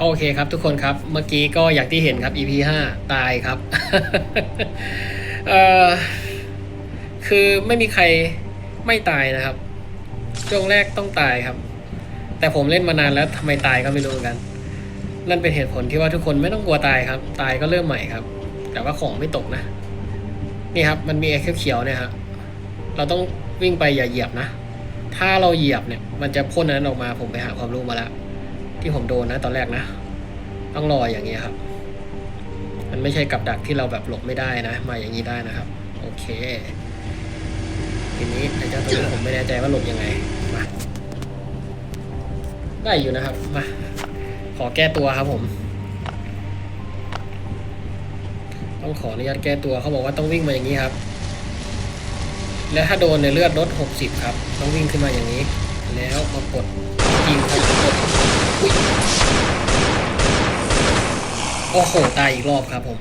โอเคครับทุกคนครับเมื่อกี้ก็อย่างที่เห็นครับ EP 5 ตายครับเอ่อคือไม่มีใครไม่ตายนะครับช่วงแรกต้องตายครับ แต่ผมเล่นมานานแล้วทำไมตายก็ไม่รู้เหมือนกัน นั่นเป็นเหตุผลที่ว่าทุกคนไม่ต้องกลัวตายครับ ตายก็เริ่มใหม่ครับ แต่ว่าของไม่ตกนะ นี่ครับ มันมีไอ้เขียวๆเนี่ยฮะเราต้องวิ่งไปอย่าเหยียบนะ ถ้าเราเหยียบเนี่ย มันจะพ่นนั้นออกมาผมไปหาความรู้มาแล้ว ที่ผมโดนนะตอนแรกนะ ต้องรออย่างนี้ยครับ มันไม่ใช่กับดักที่เราแบบหลบไม่ได้นะ มาอย่างนี้ได้นะครับ โอเค ทีนี้ไอ้เจ้าตัวนี้ผมไม่แน่ใจว่าหลบยังไงมาได้อยู่นะครับมาขอแก้ตัวครับผม ต้องขออนุญาตแก้ตัวเขาบอกว่าต้องวิ่งมาอย่างนี้ครับ แล้วถ้าโดนในเลือดลด60 ครับ ต้องวิ่งขึ้นมาอย่างนี้ แล้วมากดยิงครับกด โอ้โห ตายอีกรอบครับผม